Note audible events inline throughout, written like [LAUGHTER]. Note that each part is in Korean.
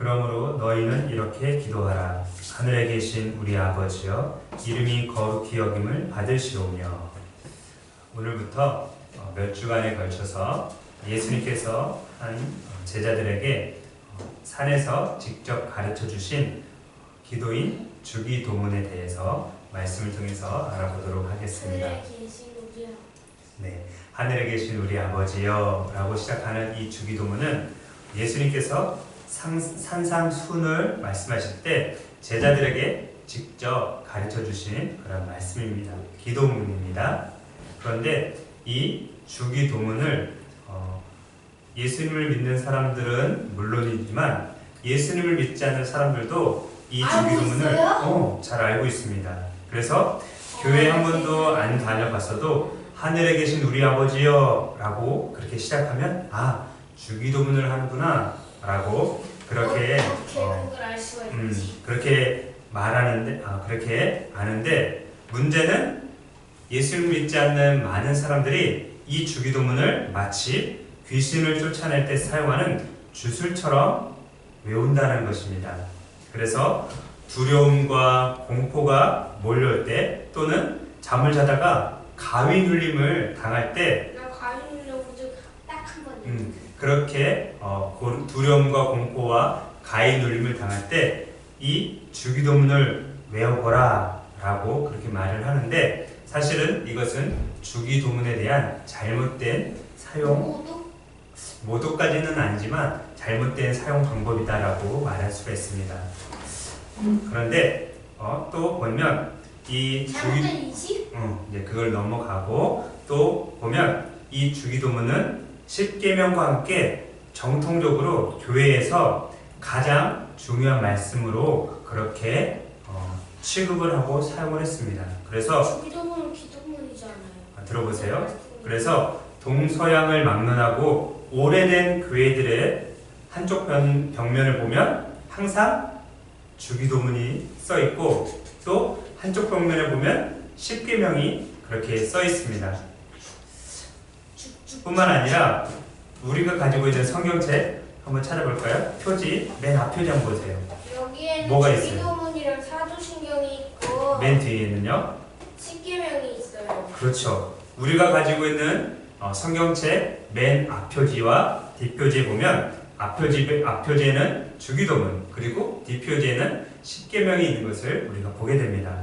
그러므로 너희는 이렇게 기도하라. 하늘에 계신 우리 아버지여, 이름이 거룩히 여김을 받으시오며. 오늘부터 어, 몇 주간에 걸쳐서 예수님께서 한 제자들에게 어, 산에서 직접 가르쳐 주신 기도인 주기도문에 대해서 말씀을 통해서 알아보도록 하겠습니다. 하늘에 계신 우리 네, 하늘에 계신 우리 아버지여 라고 시작하는 이 주기도문은 예수님께서 상, 산상순을 말씀하실 때 제자들에게 직접 가르쳐 주신 그런 말씀입니다. 기도문입니다. 그런데 이 주기도문을 어, 예수님을 믿는 사람들은 물론이지만 예수님을 믿지 않는 사람들도 이 주기도문을? 어, 잘 알고 있습니다. 그래서 교회 한 번도 안 다녀봤어도 하늘에 계신 우리 아버지여 라고 그렇게 시작하면 아 주기도문을 하는구나 라고 그렇게 어, 음? 그렇게 말하는데 아 그렇게 아는데 문제는 예수를 믿지 않는 많은 사람들이 이 주기도문을 마치 귀신을 쫓아낼 때 사용하는 주술처럼 외운다는 것입니다. 그래서 두려움과 공포가 몰려올 때 또는 잠을 자다가 가위 눌림을 당할 때 번. 음, 그렇게 어, 고- 두려움과 공포와 가위 눌림을 당할 때 이 주기도문을 외워보라 라고 그렇게 말을 하는데 사실은 이것은 주기도문에 대한 잘못된 사용 모두 모두까지는 아니지만 잘못된 사용 방법이다라고 말할 수가 있습니다. 그런데 어, 또 보면 이 주기? 어, 이제 그걸 넘어가고 또 보면 이 주기도문은 십계명과 함께 정통적으로 교회에서 가장 중요한 말씀으로 그렇게 어, 취급을 하고 사용을 했습니다. 그래서 주기도문은 기도문이잖아요. 아, 들어보세요. 그래서 동서양을 막론하고 오래된 교회들의 한쪽 벽, 벽면을 보면 항상 주기도문이 써 있고 또 한쪽 벽면을 보면 십계명이 그렇게 써 있습니다. 뿐만 아니라 우리가 가지고 있는 성경책 한번 찾아볼까요? 표지 맨 앞 표지 한번 보세요. 여기에는 뭐가 있어요? 주기도문이랑 사도신경이 있고 맨 뒤에는요. 십계명이 있어요. 그렇죠. 우리가 가지고 있는 어, 성경책 맨 앞표지와 뒷표지에 보면 앞표지, 앞표지에는 주기도문 그리고 뒷표지에는 십계명이 있는 것을 우리가 보게 됩니다.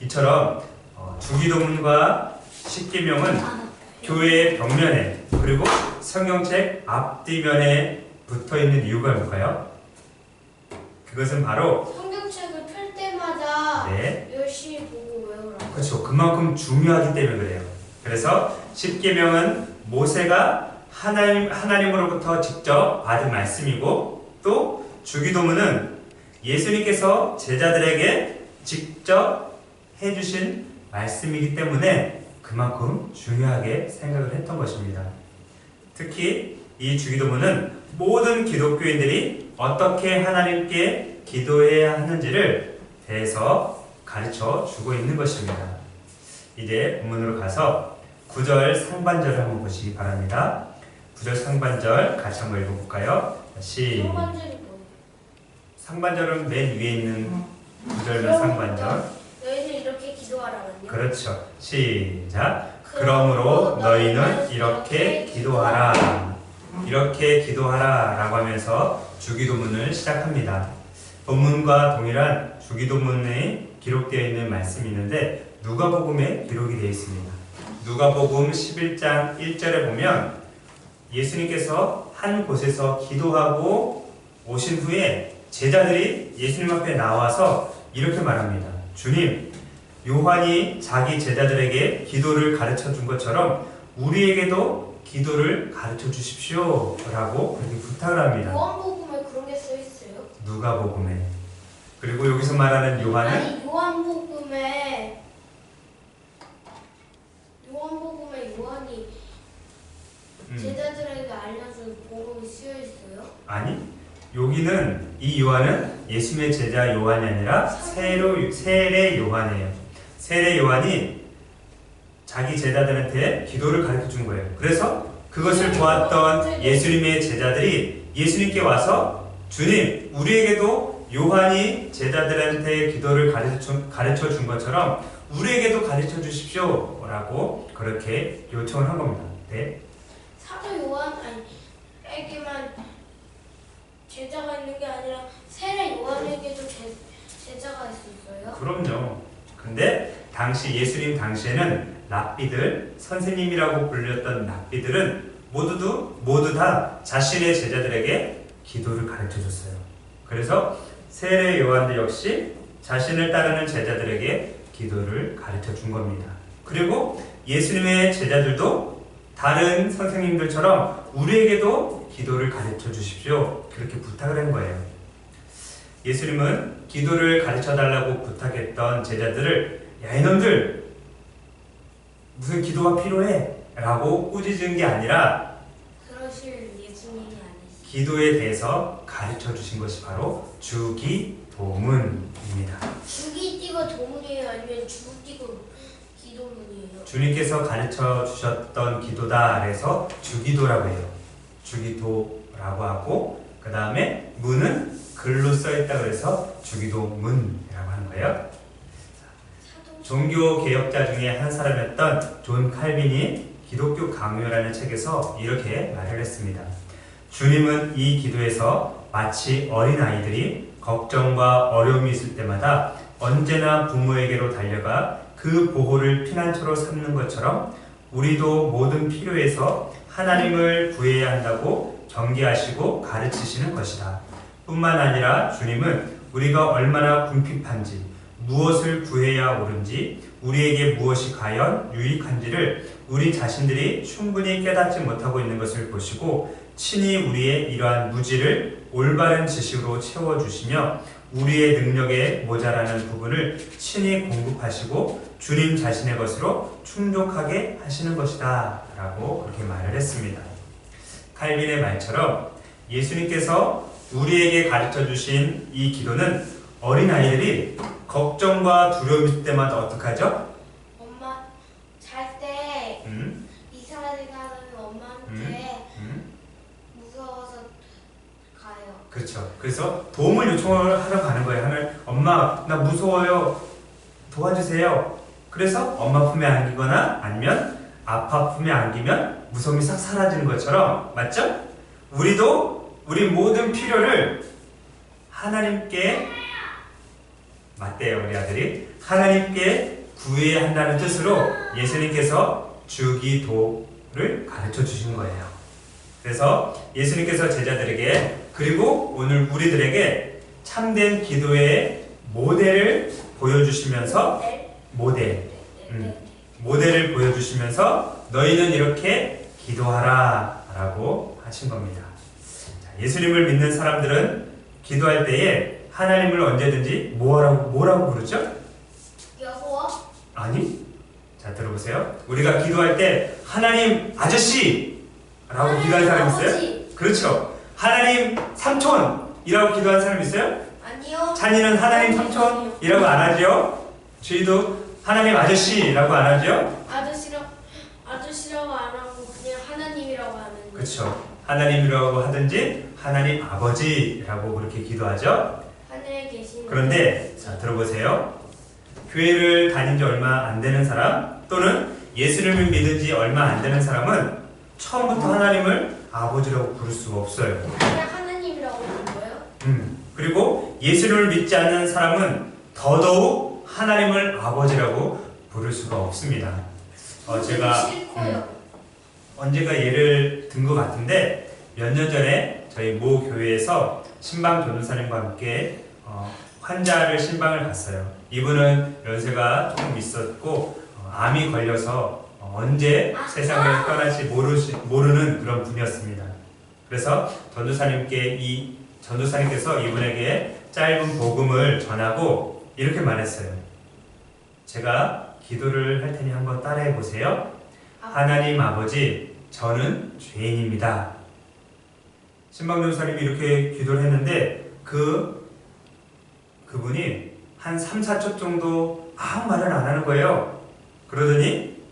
이처럼 어, 주기도문과 십계명은 아, 교회의 벽면에 그리고 성경책 앞뒤면에 붙어 있는 이유가 뭘까요? 그것은 바로 성경책을 펼 때마다 네, 열심히 보고 외우라. 그렇죠. 그만큼 중요하기 때문에 그래요. 그래서 십계명은 모세가 하나님 하나님으로부터 직접 받은 말씀이고 또 주기도문은 예수님께서 제자들에게 직접 해주신 말씀이기 때문에 그만큼 중요하게 생각을 했던 것입니다. 특히 이 주기도문은 모든 기독교인들이 어떻게 하나님께 기도해야 하는지를 대해서 가르쳐 주고 있는 것입니다. 이제 본문으로 가서 9절 상반절을 한번 보시기 바랍니다. 9절 상반절 같이 한번 읽어볼까요? 시? 상반절은 맨 위에 있는 9절만 상반절. 너희는 이렇게 기도하라는요. 그렇죠. 시작. 그러므로 너희는 이렇게 기도하라. 이렇게 기도하라 라고 하면서 주기도문을 시작합니다. 본문과 동일한 주기도문에 기록되어 있는 말씀이 있는데 누가복음에 기록이 되어 있습니다. 누가복음 11장 1절에 보면 예수님께서 한 곳에서 기도하고 오신 후에 제자들이 예수님 앞에 나와서 이렇게 말합니다. 주님, 요한이 자기 제자들에게 기도를 가르쳐 준 것처럼 우리에게도 기도를 가르쳐 주십시오. 라고 그렇게 부탁을 합니다. 요한복음에 그런 게 써 있어요? 누가 복음에. 그리고 여기서 말하는 요한은 아니 요한복음에 요한복음에 요한이 음, 제자들에게 알려준 복음이 쓰여 있어요? 아니 여기는 이 요한은 예수님의 제자 요한이 아니라 세례 요한이에요. 세례 요한이 자기 제자들한테 기도를 가르쳐 준 거예요. 그래서 그것을 보았던 예수님의 제자들이 예수님께 와서 주님, 우리에게도 요한이 제자들한테 기도를 가르쳐, 준- 것처럼 우리에게도 가르쳐 주십시오. 라고 그렇게 요청을 한 겁니다. 네. 사도 요한 아니 에게만 제자가 있는 게 아니라 세례 요한에게도 제, 제자가 있었어요. 그럼요. 근데 당시 예수님 당시에는 랍비들, 선생님이라고 불렸던 랍비들은 모두도 모두 다 자신의 제자들에게 기도를 가르쳐 줬어요. 그래서 세례 요한도 역시 자신을 따르는 제자들에게 기도를 가르쳐 준 겁니다. 그리고 예수님의 제자들도 다른 선생님들처럼 우리에게도 기도를 가르쳐 주십시오. 그렇게 부탁을 한 거예요. 예수님은 기도를 가르쳐 달라고 부탁했던 제자들을 야 이놈들 무슨 기도가 필요해? 라고 꾸짖은 게 아니라 그러실 예수님이 아니시. 기도에 대해서 가르쳐 주신 것이 바로 주기 도문입니다. 죽이 띠고 도문이에요, 아니면 죽 띠고 기도문이에요? 주님께서 가르쳐 주셨던 기도다 그래서 주기도라고 해요. 주기도라고 하고 그 다음에 문은 글로 써 있다 그래서 주기도문이라고 하는 거예요. 종교 개혁자 중에 한 사람이었던 존 칼빈이 기독교 강요라는 책에서 이렇게 말을 했습니다. 주님은 이 기도에서 마치 어린 아이들이 걱정과 어려움이 있을 때마다 언제나 부모에게로 달려가 그 보호를 피난처로 삼는 것처럼 우리도 모든 필요에서 하나님을 구해야 한다고 경계하시고 가르치시는 것이다. 뿐만 아니라 주님은 우리가 얼마나 궁핍한지 무엇을 구해야 옳은지 우리에게 무엇이 과연 유익한지를 우리 자신들이 충분히 깨닫지 못하고 있는 것을 보시고 친히 우리의 이러한 무지를 올바른 지식으로 채워주시며 우리의 능력에 모자라는 부분을 친히 공급하시고 주님 자신의 것으로 충족하게 하시는 것이다 라고 그렇게 말을 했습니다. 칼빈의 말처럼 예수님께서 우리에게 가르쳐 주신 이 기도는 어린아이들이 걱정과 두려움 있을 때마다 어떡하죠? 엄마 잘때 음, 이스라엘 가는 엄마한테 음, 무서워서 가요. 그렇죠. 그래서 도움을 요청을 하러 가는 거예요. 하면 엄마 나 무서워요. 도와주세요. 그래서 엄마 품에 안기거나 아니면 아빠 품에 안기면 무서움이 싹 사라지는 것처럼 맞죠? 우리도 우리 모든 필요를 하나님께 맞대요 우리 아들이 하나님께 구해야 한다는 뜻으로 예수님께서 주기도를 가르쳐 주신 거예요. 그래서 예수님께서 제자들에게 그리고 오늘 우리들에게 참된 기도의 모델을 보여주시면서 네, 모델 음. 네. 모델을 보여주시면서 너희는 이렇게 기도하라 라고 하신 겁니다. 자, 예수님을 믿는 사람들은 기도할 때에 하나님을 언제든지 뭐라고, 뭐라고 부르죠? 여호와 아니? 자, 들어보세요. 우리가 기도할 때 하나님 아저씨! 라고 기도하는 사람 있어요? 그렇죠. 하나님 삼촌이라고 기도하는 사람 있어요? 아니요. 찬이는 하나님 삼촌이라고 안 하죠? 주희도 하나님 아저씨라고 안 하죠? 아저씨라 아저씨라고 안 하고 그냥 하나님이라고 하는. 그렇죠. 하나님이라고 하든지 하나님 아버지라고 그렇게 기도하죠. 하늘에 계신. 그런데 자 들어보세요. 교회를 다닌 지 얼마 안 되는 사람 또는 예수님을 믿은 지 얼마 안 되는 사람은 처음부터 하나님을 아버지라고 부를 수가 없어요. 그냥 하나님이라고 하는 거예요? 음, 그리고 예수를 믿지 않는 사람은 더더욱 하나님을 아버지라고 부를 수가 없습니다. 어, 제가 싫고요. 언젠가 예를 든 것 같은데 몇 년 전에 저희 모 교회에서 신방 전도사님과 함께 어, 환자를 신방을 갔어요. 이분은 연세가 조금 있었고 어, 암이 걸려서 어, 언제 세상을 떠날지 모르시, 모르는 그런 분이었습니다. 그래서 전도사님께 이 전도사님께서 이분에게 짧은 복음을 전하고 이렇게 말했어요. 제가 기도를 할 테니 한번 따라해 보세요. 하나님 아버지, 저는 죄인입니다. 신방전사님이 이렇게 기도를 했는데 그 그분이 한 3, 4초 정도 아무 말을 안 하는 거예요. 그러더니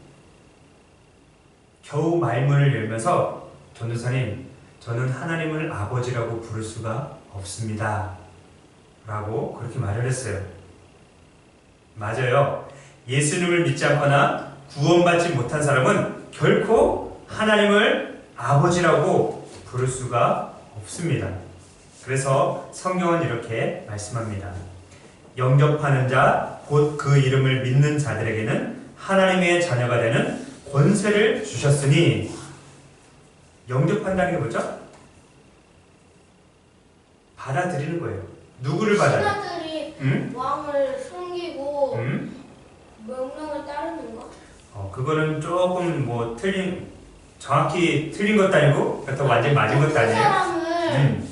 겨우 말문을 열면서 전도사님, 저는 하나님을 아버지라고 부를 수가 없습니다. 라고 그렇게 말을 했어요. 맞아요. 예수님을 믿지 않거나 구원받지 못한 사람은 결코 하나님을 아버지라고 부를 수가 없습니다. 그래서 성경은 이렇게 말씀합니다. 영접하는 자, 곧 그 이름을 믿는 자들에게는 하나님의 자녀가 되는 권세를 주셨으니 영접한다는 게 뭐죠? 받아들이는 거예요. 누구를 받아요? 신하들이 응? 왕을 섬기고 응? 명령을 따르는 거? 어, 그거는 조금 뭐 틀린 정확히 틀린 것도 아니고 그렇다고 완전히 맞은 것도 높은 아니에요. 사람을 음.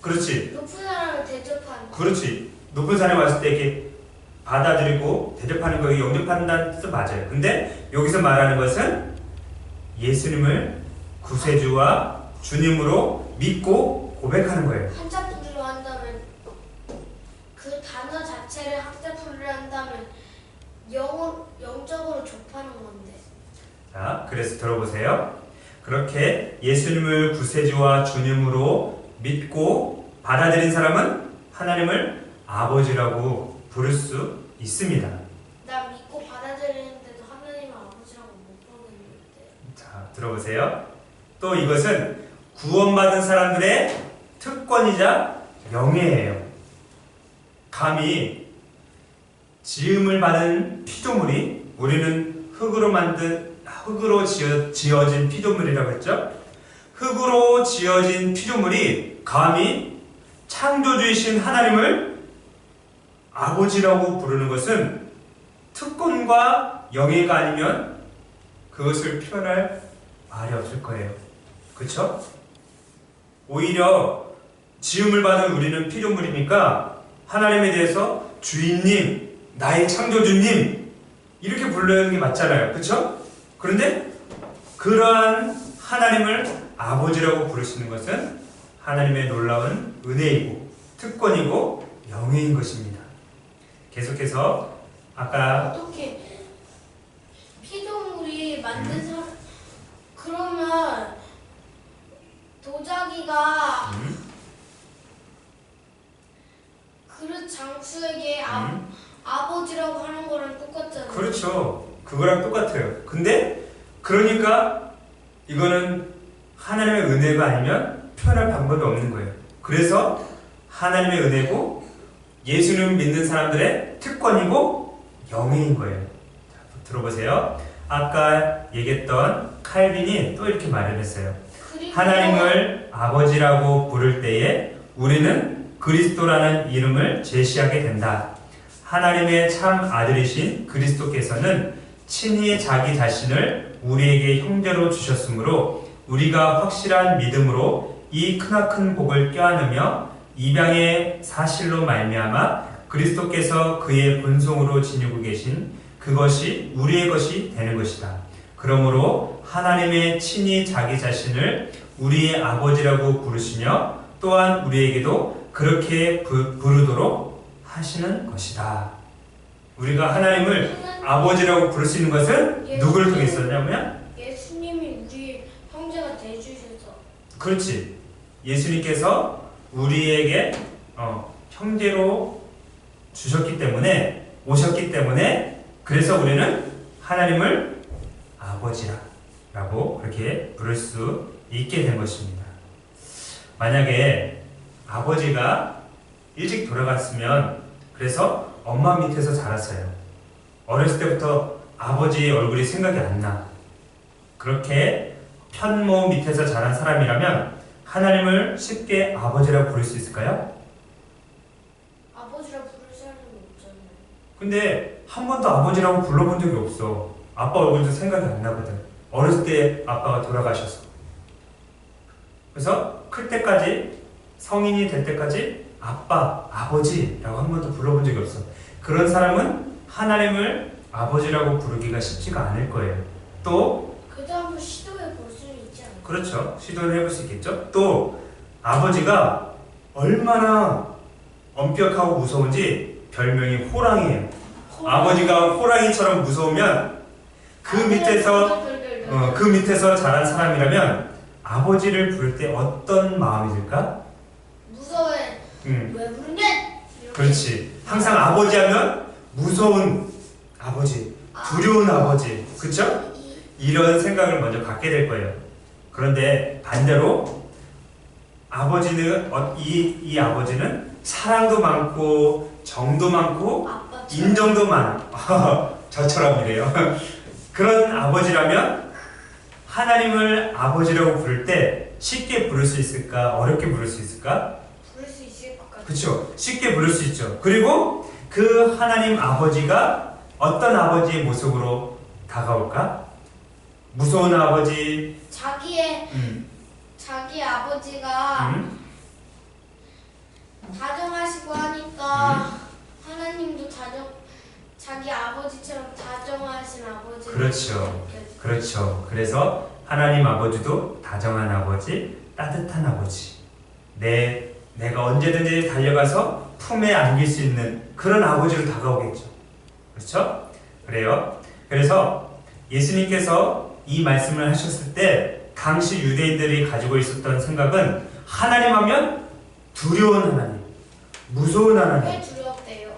그렇지. 높은 사람을 대접하는 거. 그렇지. 높은 사람이 왔을 때 이렇게 받아들이고 대접하는 거 영접한다는 뜻도 맞아요. 근데 여기서 말하는 것은 예수님을 구세주와 주님으로 믿고 고백하는 거예요. 한자풀이로 한다면 그 단어 자체를 학자풀이로 한다면 영 영적으로 접하는 건데. 자, 그래서 들어보세요. 그렇게 예수님을 구세주와 주님으로 믿고 받아들인 사람은 하나님을 아버지라고 부를 수 있습니다. 나 믿고 받아들이는데도 하나님을 아버지라고 못 부르겠는데. 자, 들어보세요. 또 이것은 구원받은 사람들의 특권이자 명예예요. 감히 지음을 받은 피조물이 우리는 흙으로 만든 흙으로 지어, 지어진 피조물이라고 했죠. 흙으로 지어진 피조물이 감히 창조주이신 하나님을 아버지라고 부르는 것은 특권과 영예가 아니면 그것을 표현할 말이 없을 거예요. 그렇죠? 오히려 지음을 받은 우리는 피조물이니까 하나님에 대해서 주인님, 나의 창조주님 이렇게 불러야 게 맞잖아요. 그렇죠? 그런데 그러한 하나님을 아버지라고 부르시는 것은 하나님의 놀라운 은혜이고 특권이고 영예인 것입니다. 계속해서 아까 어떻게 피조물이 만든 음. 사람 그러면 도자기가 음, 그릇 장수에게 아, 음, 아버지라고 하는 거랑 똑같잖아요. 그렇죠. 그거랑 똑같아요. 근데 그러니까 이거는 하나님의 은혜가 아니면 표현할 방법이 없는 거예요. 그래서 하나님의 은혜고 예수님 믿는 사람들의 특권이고 영예인 거예요. 자, 들어보세요. 아까 얘기했던 칼빈이 또 이렇게 말을 했어요. 그리고 하나님을 아버지라고 부를 때에 우리는 그리스도라는 이름을 제시하게 된다. 하나님의 참 아들이신 그리스도께서는 친히 자기 자신을 우리에게 형제로 주셨으므로 우리가 확실한 믿음으로 이 크나큰 복을 껴안으며 입양의 사실로 말미암아 그리스도께서 그의 본성으로 지니고 계신 그것이 우리의 것이 되는 것이다. 그러므로 하나님의 친히 자기 자신을 우리의 아버지라고 부르시며 또한 우리에게도 그렇게 부, 부르도록 하시는 것이다. 우리가 하나님을 하나님- 아버지라고 부를 수 있는 것은 누구를 통해서냐면 예수님이 우리 형제가 돼주셔서 그렇지. 예수님께서 우리에게 어, 형제로 주셨기 때문에 오셨기 때문에 그래서 우리는 하나님을 아버지라고 그렇게 부를 수 있게 된 것입니다. 만약에 아버지가 일찍 돌아갔으면 그래서 엄마 밑에서 자랐어요. 어렸을 때부터 아버지의 얼굴이 생각이 안 나. 그렇게 편모 밑에서 자란 사람이라면 하나님을 쉽게 아버지라고 부를 수 있을까요? 아버지라 부를 사람이 없잖아요. 근데 한 번도 아버지라고 불러본 적이 없어. 아빠 얼굴도 생각이 안 나거든. 어렸을 때 아빠가 돌아가셔서. 그래서 클 때까지 성인이 될 때까지 아빠, 아버지라고 한 번도 불러본 적이 없어. 그런 사람은 하나님을 아버지라고 부르기가 쉽지가 않을 거예요. 또 그래도 한번 시도해 볼 수는 있지 않을까? 그렇죠. 시도를 해볼 수 있겠죠. 또 아버지가 얼마나 엄격하고 무서운지 별명이 호랑이에요. 아버지가 호랑이처럼 무서우면 그 밑에서 어, 그 밑에서 자란 사람이라면 아버지를 부를 때 어떤 마음이 들까? 무서워야 음, 왜 부르냐? 그렇지. 항상 아버지 하면 무서운 아버지, 두려운 아버지, 그쵸? 이- 이런 생각을 먼저 갖게 될 거예요. 그런데 반대로 아버지는 어, 이, 이 아버지는 사랑도 많고 정도 많고 인정도 많아. [LAUGHS] 저처럼이래요. 그런 아버지라면 하나님을 아버지라고 부를 때 쉽게 부를 수 있을까? 어렵게 부를 수 있을까? 그렇죠. 쉽게 부를 수 있죠. 그리고 그 하나님 아버지가 어떤 아버지의 모습으로 다가올까? 무서운 아버지, 자기의 음, 자기 아버지가 음, 다정하시고 하니까 하나님도 다정 자기 아버지처럼 다정하신 아버지. 그렇죠. 그렇죠. 그래서 하나님 아버지도 다정한 아버지, 따뜻한 아버지. 내 내가 언제든지 달려가서 품에 안길 수 있는 그런 아버지로 다가오겠죠. 그렇죠? 그래요. 그래서 예수님께서 이 말씀을 하셨을 때 당시 유대인들이 가지고 있었던 생각은 하나님 하면 두려운 하나님, 무서운 하나님. 왜 두렵대요?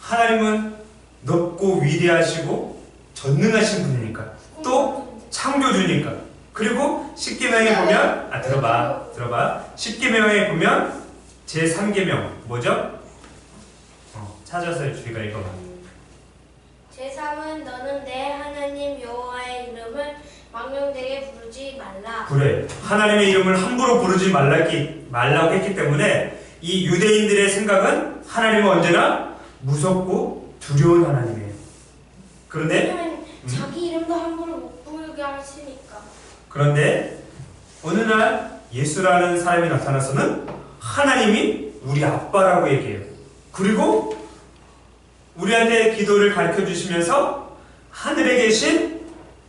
하나님은 높고 위대하시고 전능하신 분이니까. 또 창조주니까. 그리고 십계명에 보면 아 들어봐 들어봐 십계명에 보면 제 3계명 뭐죠? 어, 찾아서 주희가 읽어봐. 제3은 너는 내 하나님 여호와의 이름을 망령되게 부르지 말라. 그래 하나님의 이름을 함부로 부르지 말라기, 말라고 했기 때문에 이 유대인들의 생각은 하나님은 언제나 무섭고 두려운 하나님이에요. 그런데 왜냐면 자기 이름도 함부로 못 부르게 하시니까. 그런데 어느 날 예수라는 사람이 나타나서는 하나님이 우리 아빠라고 얘기해요. 그리고 우리한테 기도를 가르쳐 주시면서 하늘에 계신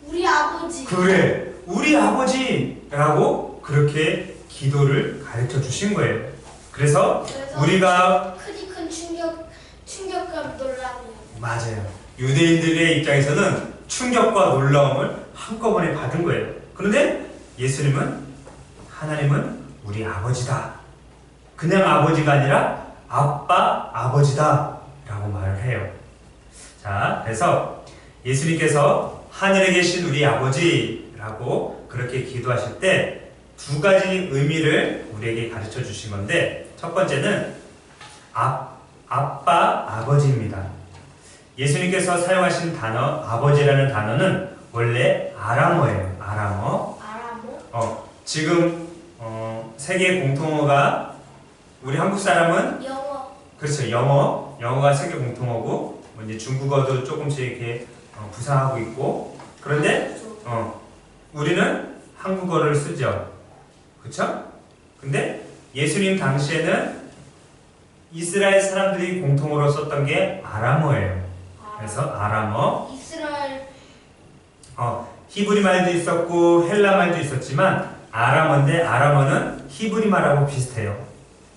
우리 아버지. 그래 우리 아버지라고 그렇게 기도를 가르쳐 주신 거예요. 그래서 그래서 우리가 크디 큰 충격 충격감 놀라네요. 맞아요. 유대인들의 입장에서는 충격과 놀라움을 한꺼번에 받은 거예요. 그런데 예수님은 하나님은 우리 아버지다. 그냥 아버지가 아니라 아빠 아버지다. 라고 말을 해요. 자, 그래서 예수님께서 하늘에 계신 우리 아버지라고 그렇게 기도하실 때 두 가지 의미를 우리에게 가르쳐 주신 건데 첫 번째는 아, 아빠 아버지입니다. 예수님께서 사용하신 단어 아버지라는 단어는 원래 아람어예요. 아람어. 아라모? 어, 지금 어, 세계 공통어가 우리 한국 사람은 영어. 그렇죠. 영어. 영어가 세계 공통어고 뭐 이제 중국어도 조금씩 이렇게 어, 부상하고 있고 그런데 어, 우리는 한국어를 쓰죠. 그렇죠? 근데 예수님 당시에는 이스라엘 사람들이 공통어로 썼던 게 아람어예요. 그래서 아람어, 이스라엘 어, 히브리 말도 있었고 헬라 말도 있었지만 아람어인데 아람어는 히브리 말하고 비슷해요.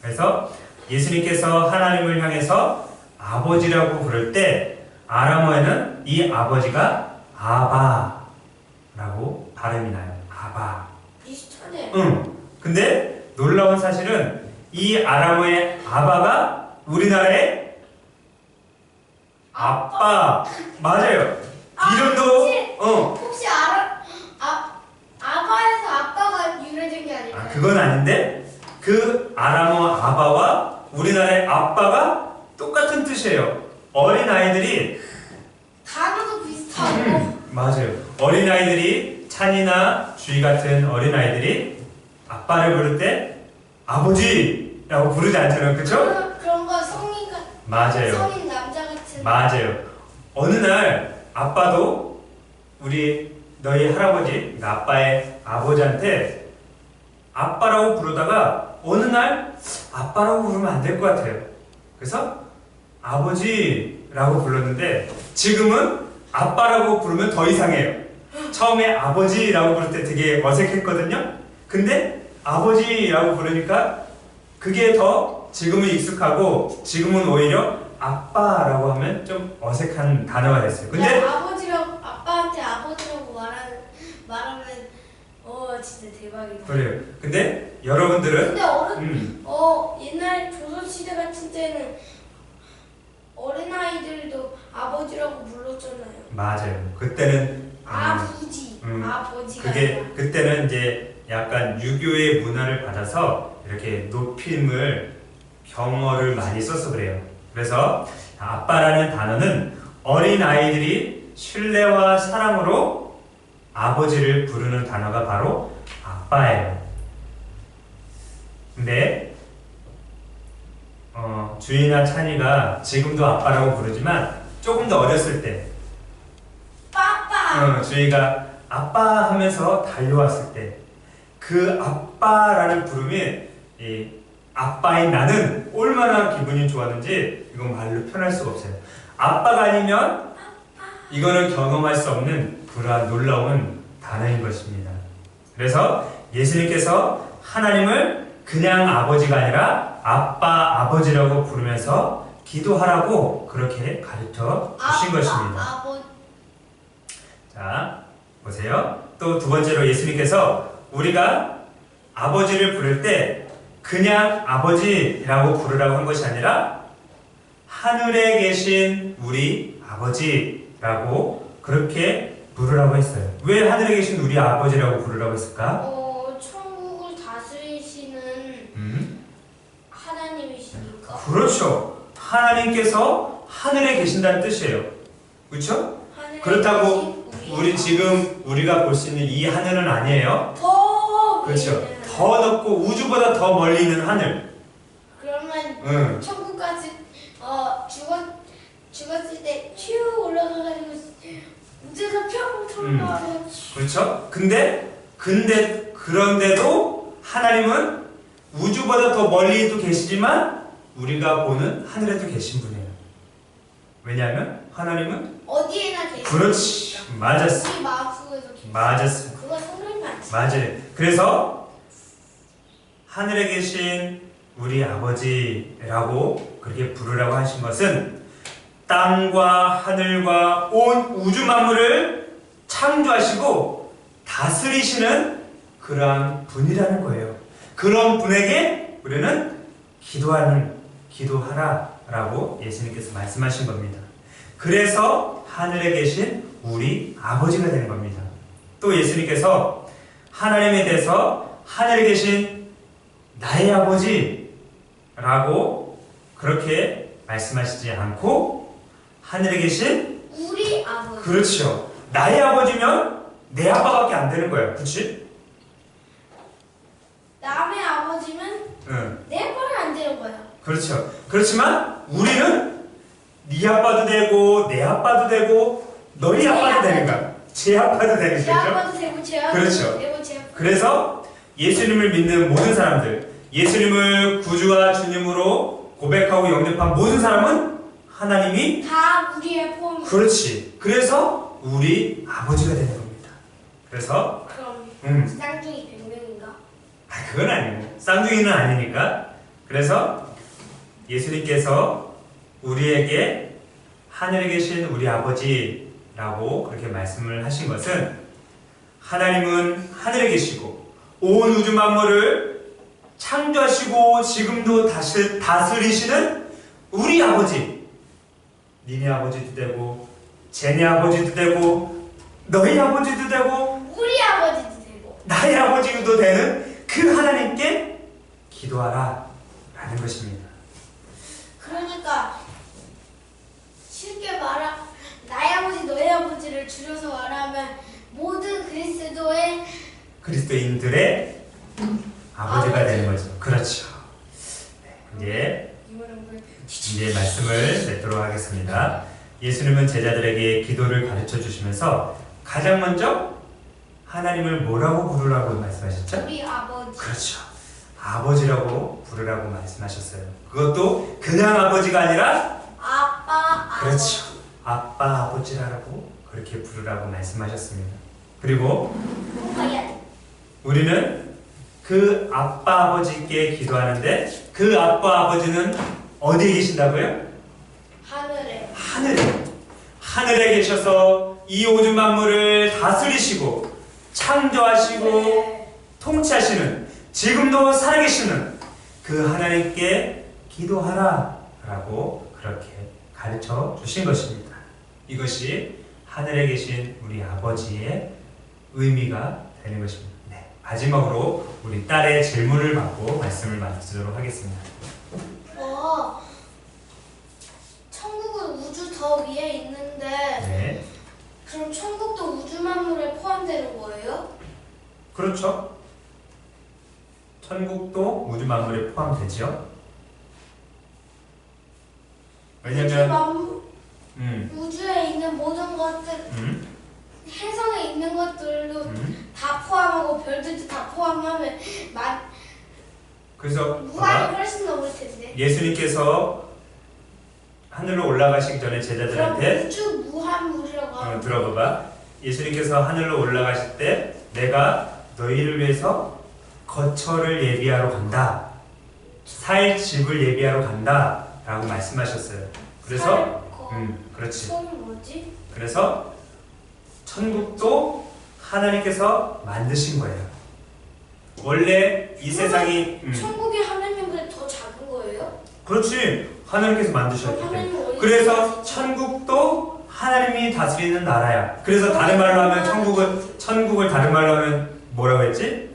그래서 예수님께서 하나님을 향해서 아버지라고 부를 때 아람어에는 이 아버지가 아바라고 발음이 나요. 아바. 비슷하네. 응. 근데 놀라운 사실은 이 아람어의 아바가 우리나라의 아빠 맞아요. 아, 이름도 혹시- 어. 혹시 아라 아 아바에서 아빠가 유래된 게 아닐까요? 아, 그건 아닌데 그 아람어 아바와 우리나라의 아빠가 똑같은 뜻이에요. 어린 아이들이 단어도 비슷하고 음, 맞아요. 어린 아이들이 찬이나 주희 같은 어린 아이들이 아빠를 부를 때 아버지라고 부르지 않잖아요, 그렇죠? 그런, 그런 거 성인 같 맞아요. 성인 남자 같은 맞아요. 어느 날 아빠도 우리 너희 할아버지, 아빠의 아버지한테 아빠라고 부르다가 어느 날 아빠라고 부르면 안 될 것 같아요. 그래서 아버지라고 불렀는데 지금은 아빠라고 부르면 더 이상해요. 처음에 아버지라고 부를 때 되게 어색했거든요. 근데 아버지라고 부르니까 그게 더 지금은 익숙하고 지금은 오히려 아빠라고 하면 좀 어색한 단어가 됐어요. 근데 야, 아버지라고 아빠한테 아버지라고 말하는 말하면 어 진짜 대박이다. 그래요. 근데 여러분들은 근데 어른 음, 어 옛날 조선 시대 같은 때는 어린 아이들도 아버지라고 불렀잖아요. 맞아요. 그때는 음, 아버지, 음, 아버지가 그게 아니라. 그때는 이제 약간 유교의 문화를 받아서 이렇게 높임을 병어를 많이 써서 그래요. 그래서 아빠라는 단어는 어린 아이들이 신뢰와 사랑으로 아버지를 부르는 단어가 바로 아빠예요. 근데 어, 주인이나 찬이가 지금도 아빠라고 부르지만 조금 더 어렸을 때 빠빠. 어, 저희가 아빠 하면서 달려왔을 때 그 아빠라는 부름이 이 아빠인 나는 얼마나 기분이 좋았는지 이건 말로 표현할 수가 없어요. 아빠가 아니면 이거는 경험할 수 없는 그러한 놀라운 단어인 것입니다. 그래서 예수님께서 하나님을 그냥 아버지가 아니라 아빠 아버지라고 부르면서 기도하라고 그렇게 가르쳐 주신 것입니다. 아버 자, 보세요. 또 두 번째로 예수님께서 우리가 아버지를 부를 때 그냥 아버지라고 부르라고 한 것이 아니라 하늘에 계신 우리 아버지라고 그렇게 부르라고 했어요. 왜 하늘에 계신 우리 아버지라고 부르라고 했을까? 어, 천국을 다스리시는 음, 하나님이시니까. 그렇죠. 하나님께서 하늘에 계신다는 뜻이에요. 그렇죠? 그렇다고 우리 지금 우리가 볼 수 있는 이 하늘은 아니에요. 더 그렇죠. 더 높고 우주보다 더 멀리 있는 하늘. 그러면 응. 천국까지 어 죽었 죽었을 때쭉 올라가가지고 우주에서 평 돌아가서 그렇죠? 근데 근데 그런데도 하나님은 우주보다 더 멀리도 계시지만 우리가 보는 하늘에도 계신 분이에요. 왜냐하면 하나님은 어디에나 계시. 그렇지 맞았어 우리 마음 속에도 계시. 맞았어 그거 성경이 맞지. 맞아요. 그래서 하늘에 계신 우리 아버지라고 그렇게 부르라고 하신 것은 땅과 하늘과 온 우주 만물을 창조하시고 다스리시는 그러한 분이라는 거예요. 그런 분에게 우리는 기도하는 기도하라라고 예수님께서 말씀하신 겁니다. 그래서 하늘에 계신 우리 아버지가 되는 겁니다. 또 예수님께서 하나님에 대해서 하늘에 계신 나의 아버지라고 그렇게 말씀하시지 않고 하늘에 계신 우리 아버지. 그렇죠. 나의 아버지면 내 아빠밖에 안 되는 거야. 그렇지? 남의 아버지면 응. 내 거는 안 되는 거야. 그렇죠. 그렇지만 우리는 네 아빠도 되고 내 아빠도 되고 너희 제 아빠도 되는 거야. 제 아빠도 되는 제 거죠. 아빠도 되고 제 아빠도 그렇죠. 되고 제 아빠. 그래서 예수님을 믿는 모든 사람들, 예수님을 구주와 주님으로 고백하고 영접한 모든 사람은 하나님이 다 우리의 포함. 그렇지. 그래서 우리 아버지가 되는 겁니다. 그래서 그럼 음, 쌍둥이 100명인가? 아, 그건 아니고 쌍둥이는 아니니까. 그래서 예수님께서 우리에게 하늘에 계신 우리 아버지라고 그렇게 말씀을 하신 것은 하나님은 하늘에 계시고 온 우주 만물을 창조하시고 지금도 다시 다스리시는 우리 아버지. 니네 아버지도 되고 쟤네 아버지도 되고 너희 아버지도 되고 우리 아버지도 되고. 나의 아버지도 되는 그 하나님께 기도하라 라는 것입니다. 그러니까 쉽게 말하 나의 아버지 너의 아버지를 줄여서 말하면 모든 그리스도의 그리스도인들의 아버지가 아버지. 되는 거죠. 그렇죠. 네, 이제 이제 말씀을 맺도록 하겠습니다. 예수님은 제자들에게 기도를 가르쳐 주시면서 가장 먼저 하나님을 뭐라고 부르라고 말씀하셨죠? 우리 아버지 그렇죠. 아버지라고 부르라고 말씀하셨어요. 그것도 그냥 아버지가 아니라 아빠 그렇죠. 아빠 아버지라고 그렇게 부르라고 말씀하셨습니다. 그리고. 우리는 그 아빠 아버지께 기도하는데 그 아빠 아버지는 어디에 계신다고요? 하늘에 하늘에 하늘에 계셔서 이 우주 만물을 다스리시고 창조하시고 네. 통치하시는 지금도 살아계시는 그 하나님께 기도하라 라고 그렇게 가르쳐 주신 것입니다. 이것이 하늘에 계신 우리 아버지의 의미가 되는 것입니다. 네, 마지막으로 우리 딸의 질문을 받고 말씀을 마치도록 하겠습니다. 와, 천국은 우주 더 위에 있는데 네, 그럼 천국도 우주 만물에 포함되는 거예요? 그렇죠. 천국도 우주 만물에 포함되죠. 우주 왜냐면 만물, 음, 우주에 있는 모든 것들, 음, 해성에 있는 것들도 음. 다 포함하고 별들도 다 포함하면 만 그래서 봐봐. 훨씬 넘을 텐데. 예수님께서 하늘로 올라가시기 전에 제자들한테 우주 무한물이라고 어, 들어봐봐. 예수님께서 하늘로 올라가실 때 내가 너희를 위해서 거처를 예비하러 간다. 살 집을 예비하러 간다. 라고 말씀하셨어요. 그래서 음, 그렇지. 손이 뭐지? 그래서 천국도 하나님께서 만드신 거예요. 원래 이 세상이 음, 천국이 하나님보다 더 작은 거예요? 그렇지 하나님께서 만드셨기 때문에 그래서? 천국도 하나님이 다스리는 나라야. 그래서 다른 말로 하면 천국을 천국을 다른 말로 하면 뭐라고 했지?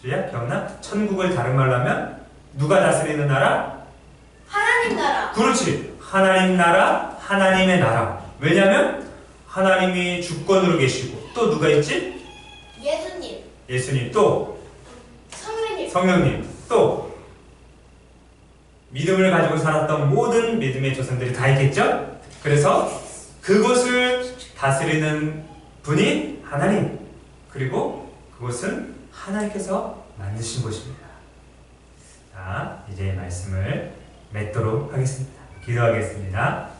주야 기억나? 천국을 다른 말로 하면 누가 다스리는 나라? 하나님 나라. 그렇지. 하나님 나라, 하나님의 나라. 왜냐면 하나님이 주권으로 계시고 또 누가 있지? 예수님, 예수님 또 성령님 또 믿음을 가지고 살았던 모든 믿음의 조상들이 다 있겠죠? 그래서 그곳을 다스리는 분이 하나님 그리고 그곳은 하나님께서 만드신 곳입니다. 자 이제 말씀을 맺도록 하겠습니다. 기도하겠습니다.